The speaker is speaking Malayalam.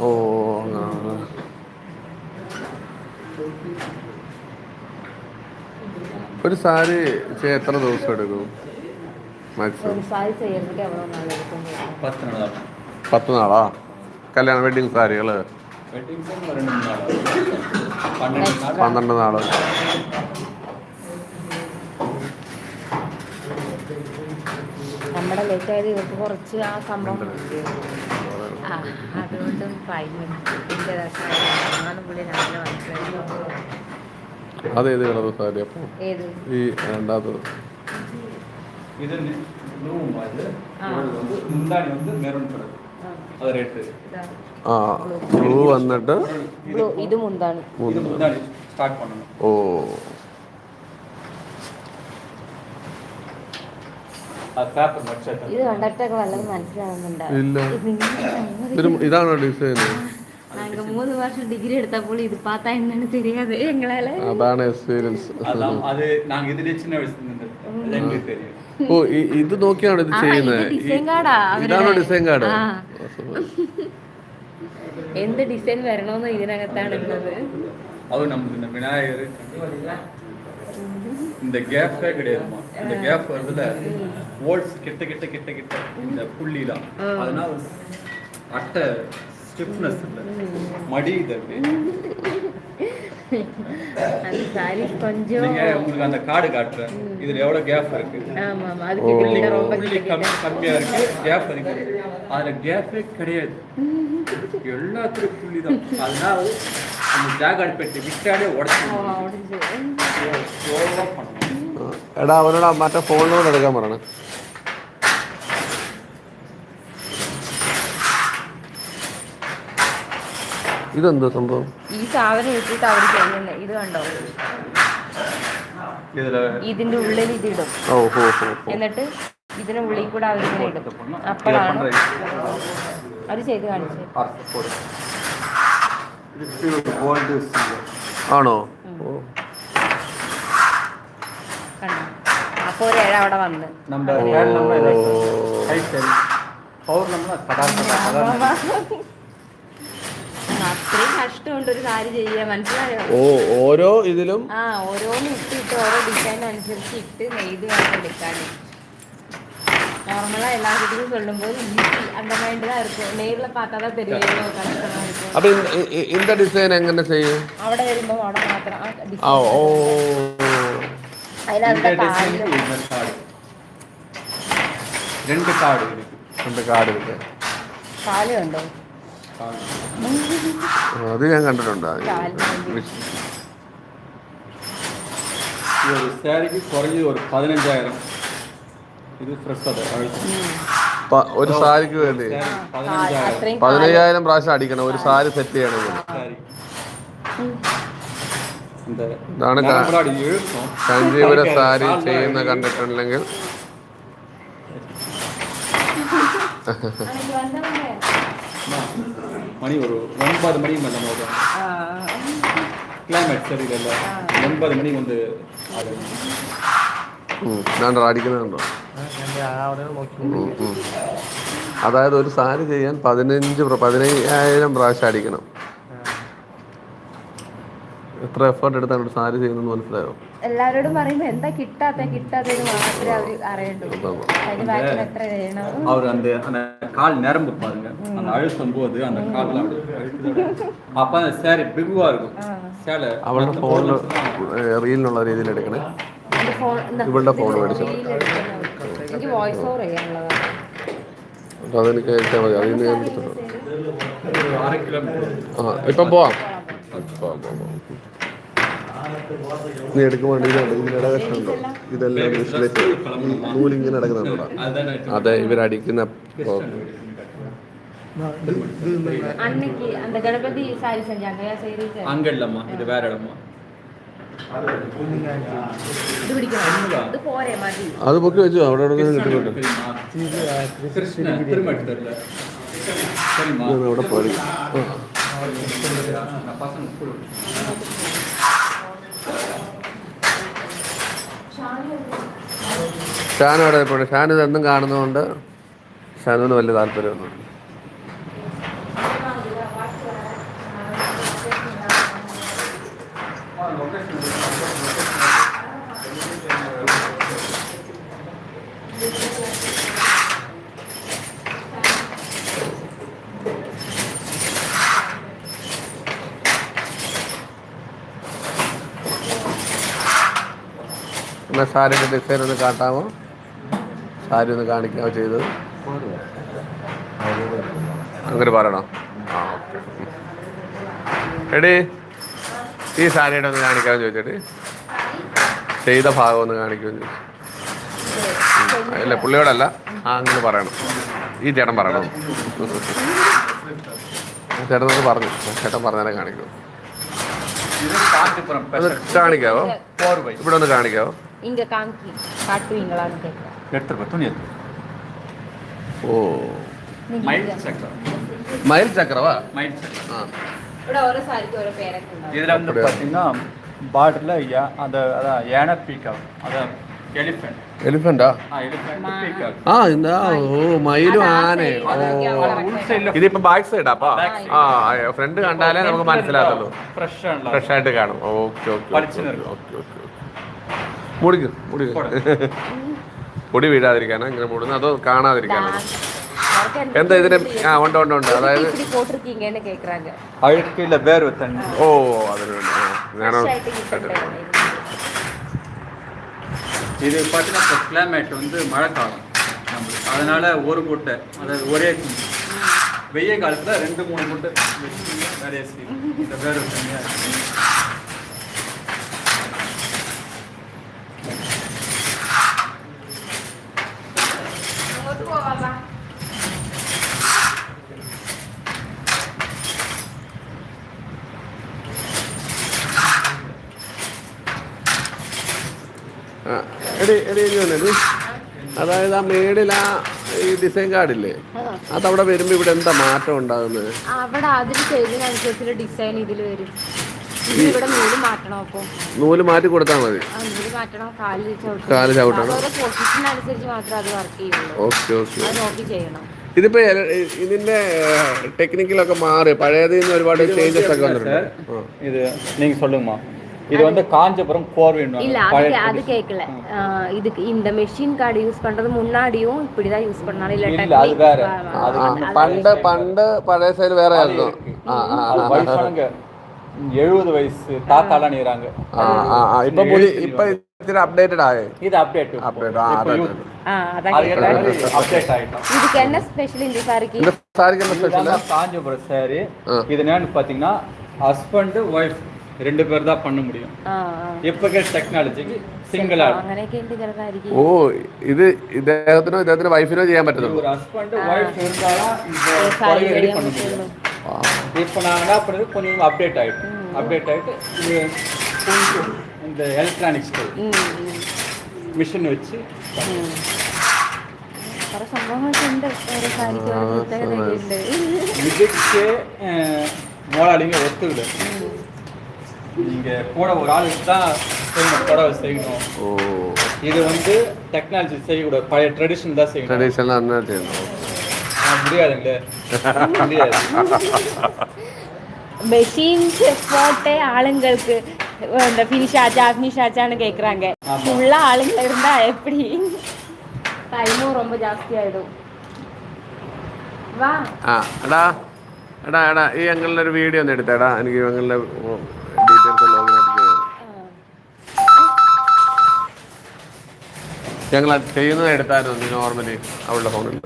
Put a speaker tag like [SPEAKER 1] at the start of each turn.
[SPEAKER 1] ഓ ഒരു സാരി ചെയ്യാൻ എത്ര ദിവസം എടുക്കും?
[SPEAKER 2] പത്ത്
[SPEAKER 1] നാളാ കല്യാണ വെഡിങ് സാരികൾ?
[SPEAKER 2] പന്ത്രണ്ട് നാൾ.
[SPEAKER 3] നമ്മുടെ ലേറ്റ് ആയത് ഇവർക്ക് കുറച്ച് ആ സംഭവം ആ അതുകൊണ്ടും ക്ലൈമറ്റിൻ്റെ ആണ് പുള്ളി രാവിലെ മനസ്സിലായി
[SPEAKER 1] അത് ഏത് കളർ സാരി അപ്പോൾ
[SPEAKER 3] ഏത്
[SPEAKER 1] ഈ രണ്ടാമത്തത്
[SPEAKER 2] இது ப்ளூ மாதிரி
[SPEAKER 3] ஆ.
[SPEAKER 2] இது வந்து முந்தாணி வந்து மெரூன் கலர்
[SPEAKER 3] ആ,
[SPEAKER 2] அது ரேட்டு
[SPEAKER 3] ഇതാ.
[SPEAKER 1] ആ ബ്ലൂ വന്നിട്ട്
[SPEAKER 3] ബ്ലൂ ഇത് മുന്താണ്
[SPEAKER 2] இது முந்தாணி ஸ்டார்ட் பண்ணணும்
[SPEAKER 1] ഓ
[SPEAKER 3] ഇത് കണ്ടിട്ടൊക്കെ വല്ലതും മനസ്സിലാവുന്നുണ്ടോ
[SPEAKER 1] ഇല്ല.
[SPEAKER 3] ഇത് ഇങ്ങനെ സമ്മതി-
[SPEAKER 1] ഇതൊരു ഇതാണോ ഡിസൈൻ
[SPEAKER 3] நாங்க மூணு வருஷம் டிகிரி எடுத்தப்போ இது பார்த்தா என்னன்னு தெரியாது எங்களால
[SPEAKER 1] അതാണ് എക്സ്പീരിയൻസ്
[SPEAKER 2] அதான் அது நாங்க இதுலயே சின்ன வயசுல இருந்து அது எங்களுக்கு தெரியும்
[SPEAKER 1] ഓ ഈ- ഇത് നോക്കിയാണോ ഇത്
[SPEAKER 3] ആ,
[SPEAKER 1] ചെയ്യുന്നത്
[SPEAKER 3] ഇത് ഡിസൈൻ കാർഡാ അവരുടെ.
[SPEAKER 1] ഇതാണോ ഡിസൈൻ കാർഡ്
[SPEAKER 3] ആ. എന്ത് ഡിസൈൻ വരണമെന്ന് ഇതിനകത്താണ് ഉള്ളത്
[SPEAKER 2] அதுவும் நமக்கு இந்த விநாயகர் இந்த கேப்பே கிடையாதுமா இந்த கேப் வருதுல ஓல்ஸ் கிட்ட கிட்ட கிட்ட கிட்ட இந்த புள்ளிலாம். அதனால அட்டை ஸ்டிஃப்னஸ் இல்ல.
[SPEAKER 3] அது சாரி கொஞ்சம்
[SPEAKER 2] உங்களுக்கு அந்த கார்டு காட்டுறேன். இதுல எவ்வளவு கேப் இருக்கு? கம்மியா இருக்கு. கேப் இருக்கு. அதுல கேப்பே கிடையாது. எல்லாத்துலயும் புள்ளி தான். அதனால அந்த ஜாகார்டு பெட்டி விட்டாலே உடச்சு
[SPEAKER 1] എടാ അവനോട് മറ്റേ ഫോണിനോട് എടുക്കാൻ പറയണേ. ഇതെന്തോ സംഭവം?
[SPEAKER 3] ഈ സാധനം വെച്ചിട്ട് അവർ ചെയ്യുന്നില്ലേ. ഇത് കണ്ടോ? ഇതിന്റെ ഉള്ളിൽ ഇത് ഇടും. എന്നിട്ട് ഇതിന് ഉള്ളിൽ കൂടെ അവർ ഇങ്ങനെ ഇടും. അപ്പോഴാണ് അവർ ചെയ്ത് കാണിച്ചത്.
[SPEAKER 1] ആണോ?
[SPEAKER 3] കണ്ടോ അപ്പൊ ഒരു ഇഴ അവിടെ വന്ന്
[SPEAKER 2] நம்ம ஹேண்ட் நம்ம ஹைட் சரி பவர் நம்ம கடார்
[SPEAKER 3] അത്രയും കഷ്ടമുണ്ട് ഒരു കാര്യം ചെയ്യാൻ മനസ്സിലായോ
[SPEAKER 1] ഓ ഓരോ ഇതിലും
[SPEAKER 3] ആ ഓരോന്ന് ഇട്ടിട്ട് ഓരോ ഡിസൈൻ അനുസരിച്ച് ഇട്ട് നെയ്ത് വേണം എടുക്കാൻ നോർമലാ എല്ലാ കുട്ടികളും சொல்லும்போது ஈஸி அந்த மைண்ட் தான் இருக்கும் நேர்ல பார்த்தா தான் தெரியும் எவ்வளவு கஷ்டமா இருக்கும்
[SPEAKER 1] അപ്പൊ ഇ- ഇ- ഇ- ഇന്റെ ഡിസൈൻ എങ്ങനെ ചെയ്യും
[SPEAKER 3] അവിടെ വരുമ്പോ അവിടെ മാത്രം ആ
[SPEAKER 1] ആ
[SPEAKER 3] design
[SPEAKER 1] ഓ രണ്ട് കാർഡ്
[SPEAKER 3] രണ്ട് കാർഡ്
[SPEAKER 2] ഉണ്ടോ
[SPEAKER 1] അത് ഞാൻ കണ്ടിട്ടുണ്ട്. ഒരു ഒരു പതിനഞ്ചായിരം.
[SPEAKER 2] ഇത്
[SPEAKER 3] ഒരു
[SPEAKER 1] പതിനയ്യായിരം പ്രാവശ്യം അടിക്കണം. ഒരു സാരി സെറ്റ്
[SPEAKER 2] ചെയ്യണം.
[SPEAKER 1] ഇതാണ് കാഞ്ചീപുര സാരി ചെയ്യുന്ന കണ്ടിട്ടുണ്ടെങ്കിൽ.
[SPEAKER 2] மணி ஒரு ஒன்பது மணி மேல மோதம் கிளைமேட் சரியில்லைல்ல ஒன்பது
[SPEAKER 1] ഞാൻ അതായത് ഒരു സാരി ചെയ്യാൻ പതിനഞ്ച് പതിനയ്യായിരം പ്രാവശ്യം അടിക്കണം. എത്ര എഫേർട്ട് എടുത്താണ് ഒരു സാരി ചെയ്യുന്നത് മനസ്സിലായോ
[SPEAKER 3] എല്ലാവരോടും പറയുമ്പോ എന്താ കിട്ടാത്ത കിട്ടാത്തത് മാത്രമേ അവര് അറിയണ്ടു അതിന് ബാക്കിൽ എത്ര ചെയ്യണം
[SPEAKER 2] அவர் அந்த அந்த கால் நரம்பு பாருங்க அந்த அழுத்தும் போது அந்த கால்ல அப்படி அழுத்துதோட அப்ப அந்த சேரி பிகுவா இருக்கும் சேலை
[SPEAKER 1] അവളുടെ
[SPEAKER 2] மத்த
[SPEAKER 1] ഫോണിൽ
[SPEAKER 2] பொருள்
[SPEAKER 1] റീലിനുള്ള രീതിയിൽ എടുക്കണേ
[SPEAKER 3] എന്റെ ഫോൺ എന്താ,
[SPEAKER 1] ഇവളുടെ ഫോൺ
[SPEAKER 3] ഇതിന്
[SPEAKER 1] മേടിച്ചോ?
[SPEAKER 3] റീലെടുക്കണം. എനിക്ക് വോയിസ് ഓവർ ചെയ്യാനുള്ളതാണ്
[SPEAKER 1] അപ്പോൾ അതെനിക്ക് അയച്ചാൽ മതി അതിൽ നിന്ന് ഞാൻ എടുത്തിട്ടുണ്ട്
[SPEAKER 2] ஒரு அரை கிலோமீட்டர்
[SPEAKER 1] ആ ഇപ്പം പോവാം പോവാം, പോവാം, പോവാം. നീ എടുക്കുമ്പോൾ ഇത് ഇതിൻ്റെ ഇടകച്ചുണ്ടോ ഇതെല്ലാം വിശ്ലേഷിച്ച് നൂലിങ്ങനെ നടക്കുന്നുണ്ടോ
[SPEAKER 2] அதுதான்
[SPEAKER 1] അതെ ഇവരടിക്കുന്ന
[SPEAKER 3] அன்னைக்கு அந்த கணபதி சாரி செஞ்சாங்க ஏன் செய்றீங்க
[SPEAKER 2] அங்க இல்லம்மா இது வேற இடமா
[SPEAKER 3] இது பிடிக்கணும் இது போறே மாதிரி
[SPEAKER 1] അത് പൊക്കി വെച്ചു അവിടെ അവിടെ നിന്ന് കിട്ടുന്നുണ്ട്
[SPEAKER 2] தெரியுமா கிருஷ்ண திருமட்டு தெரியல சரிம்மா
[SPEAKER 1] ഞാൻ അവിടെ പോയി ഷാനോടെ അവിടെ ഷാനിത് എന്നും കാണുന്നതുകൊണ്ട് ഷാനുവിന് വലിയ താല്പര്യമൊന്നുമില്ല. എന്നാൽ സാരിന്റെ ഡിസൈൻ ഒന്ന് കാട്ടാമോ? സാരി ഒന്ന് കാണിക്കാമോ ചെയ്തത്? അങ്ങനെ പറയണോ? ആ ഓക്കെ. എടി ഈ സാരിയുടെ ഒന്ന് കാണിക്കാമെന്ന് ചോദിച്ചെടി. ചെയ്ത ഭാഗം ഒന്ന് കാണിക്കുമെന്ന് ചോദിച്ചു. അല്ല പുള്ളിയോടല്ല. ആ അങ്ങനെ പറയണം. ഈ ചേട്ടൻ പറയണം? ചേട്ടൻ ഒന്ന് പറഞ്ഞു. ചേട്ടൻ പറഞ്ഞാലേ കാണിക്കൂ. കാണിക്കാവോ? ഇവിടെ ഒന്ന് കാണിക്കാവോ?
[SPEAKER 3] இங்க காமிக்கி காட்டுவீங்களான்னு கேட்குறேன்
[SPEAKER 2] எடுத்துருப்ப துணி எடுத்து
[SPEAKER 1] ഓ
[SPEAKER 2] மைல் சக்கரம்
[SPEAKER 1] മയിൽ ചക്രവാ
[SPEAKER 2] மைல் சக்கரம்
[SPEAKER 1] ആ
[SPEAKER 3] ഇവിടെ ഓരോ സാരിക്കും ഓരോ പേരൊക്കെ ഉണ്ടാവും
[SPEAKER 2] இதுல வந்து
[SPEAKER 1] அப்படியா?
[SPEAKER 2] பாத்தீங்கன்னா பார்டர்ல அந்த அதான் யானை பீக்காக் அதான் எலிஃபென்ட்
[SPEAKER 1] എലിഫന്റാ
[SPEAKER 2] ஆ எலிஃபென்ட் பீக்காக்
[SPEAKER 1] ആ എന്താ ഓ മയിലും ആനെ ഓ
[SPEAKER 2] உள் சைடுல
[SPEAKER 1] ഇതിപ്പോ ബാക്ക് സൈഡ് അപ്പൊ ആ ഫ്രണ്ട് കണ്ടാലേ നമുക്ക് മനസ്സിലാകത്തുള്ളൂ
[SPEAKER 2] ஃப்ரெஷ்ஷா நல்லா
[SPEAKER 1] ഫ്രഷ് ആയിട്ട് കാണും ഓക്കെ ഓക്കെ
[SPEAKER 2] പളിച്ച് നിൽക്കും.
[SPEAKER 1] ഓക്കെ ഓക്കെ മുടിക്ക് മുടിക്ക് പൊടി വീഴാതിരിക്കാനാ ഇങ്ങനെ മൂടുന്നത് അതോ കാണാതിരിക്കാനോ
[SPEAKER 3] அவருக்கு என்ன
[SPEAKER 1] എന്താ ഇതിന് ആ ഉണ്ട് ഉണ്ട് ഉണ്ട് അതായത്
[SPEAKER 3] இப்படி போட்டிருக்கீங்கன்னு கேக்குறாங்க
[SPEAKER 2] அழுக்கு இல்ல வேர்வை தண்ணி
[SPEAKER 1] ഓ അതിന് വേണ്ടി ആ ഞാനോ
[SPEAKER 3] Fresh ஆயிட்டு கிட்டத்தட்ட
[SPEAKER 2] இது பார்த்தீங்கன்னா இப்போ கிளைமேட் வந்து மழைக்காலம் நம்மளுக்கு அதனால ஒரு முட்டை அதாவது ஒரே துணி. வெய்ய காலத்துல ரெண்டு மூணு முட்டை வச்சுக்கிங்க நிறைய செய்யும் இந்த வேர்வை தண்ணியா
[SPEAKER 1] ആ, എടി എടി ഇനി വന്നേ, എടി. അതായത് ആ മേളിൽ ആ ഈ ഡിസൈൻ കാർഡില്ലേ അതവിടെ വരുമ്പോ ഇവിടെ എന്താ മാറ്റം ഉണ്ടാകുന്നത്
[SPEAKER 3] അവിടെ അതിൽ ചെയ്തതിനനുസരിച്ചുള്ള ഡിസൈൻ ഇതിൽ വരും ഇത് ഇവിടെ നൂല് മാറ്റണം അപ്പൊ
[SPEAKER 1] നൂല് മാറ്റി കൊടുത്താൽ മതി
[SPEAKER 3] ആ നൂല് മാറ്റണം കാലിൽ ചവിട്ടണം
[SPEAKER 1] കാല് ചവിട്ടണം.
[SPEAKER 3] ഓരോ പൊസിഷൻ അനുസരിച്ച് മാത്രമേ അത് വർക്ക് ചെയ്യുള്ളൂ
[SPEAKER 1] ഓക്കെ ഓക്കെ
[SPEAKER 3] അത് നോക്കി ചെയ്യണം
[SPEAKER 1] ഇതിപ്പോ എല- ഇതിന്റെ ടെക്നിക്കലൊക്കെ മാറി പഴയതിൽ നിന്ന് ഒരുപാട് ചേഞ്ചസ് ഒക്കെ വന്നിട്ടുണ്ട് ആ.
[SPEAKER 2] இது நீங்க சொல்லுங்கம்மா இது வந்து காஞ்சபுரம் கோர்வின்
[SPEAKER 3] இல்ல அதுக்கு அது கேட்கல இதுக்கு இந்த மெஷின் கார்டு யூஸ் பண்றது முன்னாடியும் இப்படிதான் யூஸ் பண்ணாலும் இல்ல
[SPEAKER 2] அது வேற.
[SPEAKER 1] பண்ட பண்ட பழைய சைடு
[SPEAKER 2] வேற இருக்கும் எழுபது வயசு தாத்தாலாம் நீராங்க
[SPEAKER 1] இப்ப புதி இப்ப இது அப்டேட்டட் ஆயி
[SPEAKER 2] இது அப்டேட்
[SPEAKER 3] அப்டேட்
[SPEAKER 2] அப்டேட் ஆயிட்டோம்.
[SPEAKER 3] இதுக்கு என்ன ஸ்பெஷல் இந்த சாரிக்கு
[SPEAKER 1] இந்த சாரிக்கு என்ன
[SPEAKER 2] ஸ்பெஷல் காஞ்சிபுரம் சாரி இது என்னன்னு பாத்தீங்கன்னா ஹஸ்பண்ட் ஒய்ஃப் ரெண்டு பேர் தான் பண்ண முடியும்
[SPEAKER 3] ആ, ആ.
[SPEAKER 2] இப்ப டெக்னாலஜிக்கு சிங்கிள் ஆள்
[SPEAKER 3] അങ്ങനെയൊക്കെ ഉണ്ട് ചിലതായിരിക്കും
[SPEAKER 1] ഓ ഇത് ഇദ്ദേഹത്തിനോ ഇദ്ദേഹത്തിന്റെ വൈഫിനോ ചെയ്യാൻ പറ്റുന്നുള്ളൂ
[SPEAKER 2] ஒரு ஹஸ்பண்ட் ஒய்ஃப் இருந்தாலும் இந்த
[SPEAKER 3] சாரி
[SPEAKER 2] புடவை ready
[SPEAKER 3] ரெடியா
[SPEAKER 2] பண்ண முடியும் இப்போ நான் என்ன பண்ணுறது கொஞ்சம் அப்டேட் ஆயிட்டு அப்டேட் ஆயிட்டு இது கொஞ்சம் இந்த எலக்ட்ரானிக்ஸ் மிஷின் வச்சு
[SPEAKER 3] കുറെ സംഭവങ്ങളൊക്കെ ഉണ്ട് ഓരോ സാരിക്ക് ഓരോ പ്രത്യേകതയൊക്കെ ഉണ്ട്
[SPEAKER 2] இதுக்கு அஹ், முதலாளிங்க ஒத்துக்கல நீங்க கூட ஒரு ஆளுக்கு தான் செய்யணும் புடவை செய்யணும்
[SPEAKER 1] ഓ
[SPEAKER 2] இது வந்து டெக்னாலஜி செய்யக்கூடாது பழைய ட்ரெடிஷன் தான் செய்யணும்
[SPEAKER 1] ട്രഡീഷണൽ തന്നെ ചെയ്യുന്നു
[SPEAKER 2] ஆ, முடியாதுங்களே முடியாது
[SPEAKER 3] மெஷின்ஸ் போட்டே ஆளுங்களுக்கு இந்த ஃபினிஷ் ஆச்சா ஃபினிஷ் ஆச்சான்னு கேட்குறாங்க
[SPEAKER 2] ஆமா.
[SPEAKER 3] ஃபுல்லாக ஆளுங்க இருந்தா எப்படி டைமும் ரொம்ப ஜாஸ்தி ஆயிடும் வா
[SPEAKER 1] ആ എടാ എടാ എടാ ഈ അങ്കിളിന്റെ ഒരു വീഡിയോ ഒന്ന് എടുത്തേടാ എനിക്ക് ഈ ഞങ്ങൾ ചെയ്യുന്നത് എടുത്തായിരുന്നു നോർമലി അവളുടെ ഫോണിൽ